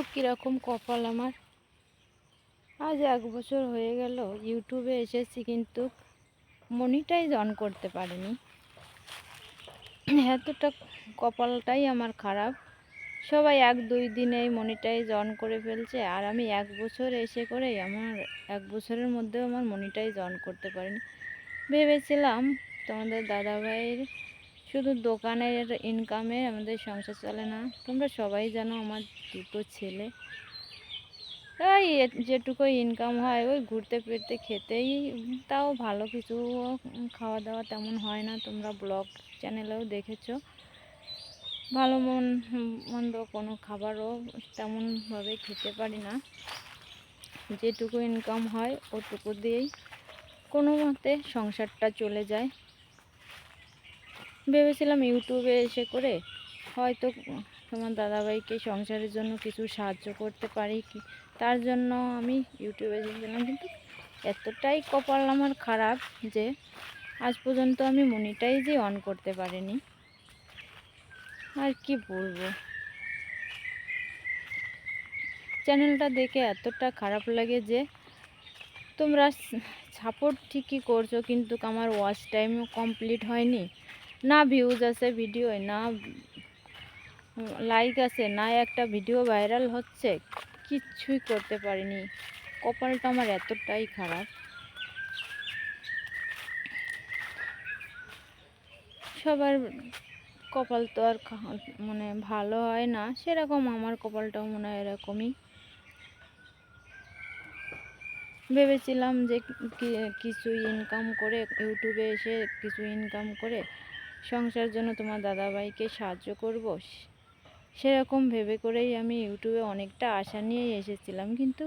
দেখো কীরকম কপাল আমার। আজ এক বছর হয়ে গেল, ইউটিউবে এসেছি কিন্তু মনিটাইজ অন করতে পারিনি। এতটা কপালটাই আমার খারাপ। সবাই এক দুই দিনেই মনিটাইজ অন করে ফেলছে, আর আমি এক বছর এসে করেই আমার এক বছরের মধ্যেও আমার মনিটাইজ অন করতে পারিনি। ভেবেছিলাম তোমাদের দাদাভাইয়ের শুধু দোকানের ইনকামে আমাদের সংসার চলে না। তোমরা সবাই জানো আমার দুটো ছেলে। ওই যেটুকু ইনকাম হয়, ওই ঘুরতে ফিরতে খেতেই তাও ভালো কিছু খাওয়া দাওয়া তেমন হয় না। তোমরা ব্লগ চ্যানেলেও দেখেছ। ভালো মন, মন্দ কোনো খাবারও তেমনভাবে খেতে পারি না। যেটুকু ইনকাম হয়, ওটুকু দিয়েই কোনো মতে সংসারটা চলে যায়। ভেবেছিলাম ইউটিউবে এসে করে হয়তো তোমার দাদাভাইকে সংসারের জন্য কিছু সাহায্য করতে পারি কি, তার জন্য আমি ইউটিউবে এসেছিলাম। কিন্তু এতটাই কপাল আমার খারাপ যে আজ পর্যন্ত আমি মনিটাইজই অন করতে পারিনি। আর কি বলব? চ্যানেলটা দেখে এতটা খারাপ লাগে যে তোমরা সাপোর্ট ঠিকই করছ, কিন্তু আমার ওয়াচ টাইমও কমপ্লিট হয়নি। না ভিউজ আছে ভিডিওয় না লাইক আছে, না একটা ভিডিও ভাইরাল হচ্ছে কিচ্ছুই করতে পারিনি। কপালটা আমার এতটাই খারাপ। সবার কপাল তো আর মানে ভালো হয় না, সেরকম আমার কপালটাও মনে হয় এরকমই। ভেবেছিলাম যে কিছু ইনকাম করে ইউটিউবে এসে কিছু ইনকাম করে সংসার জন্য তোমার দাদাভাইকে সাহায্য করব? সেরকম ভেবে করেই আমি ইউটিউবে অনেকটা আশা নিয়েই এসেছিলাম। কিন্তু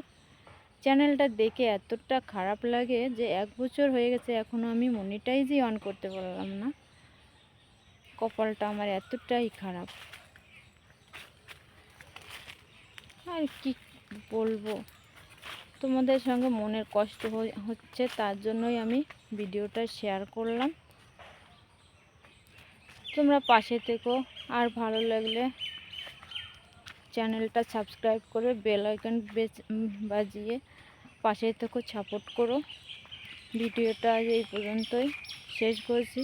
চ্যানেলটা দেখে এতটা খারাপ লাগে যে এক বছর হয়ে গেছে এখনও আমি মনিটাইজই অন করতে পারলাম না। কপালটা আমার এতটাই খারাপ। আর কি বলব? তোমাদের সঙ্গে মনের কষ্ট হচ্ছে তার জন্যই আমি ভিডিওটা শেয়ার করলাম। তোমরা পাশে থেকো। আর ভালো লাগলে চ্যানেলটা সাবস্ক্রাইব করে বেল আইকন বাজিয়ে পাশে থেকো, সাপোর্ট করো। ভিডিওটা এই পর্যন্তই। শেষ করছি।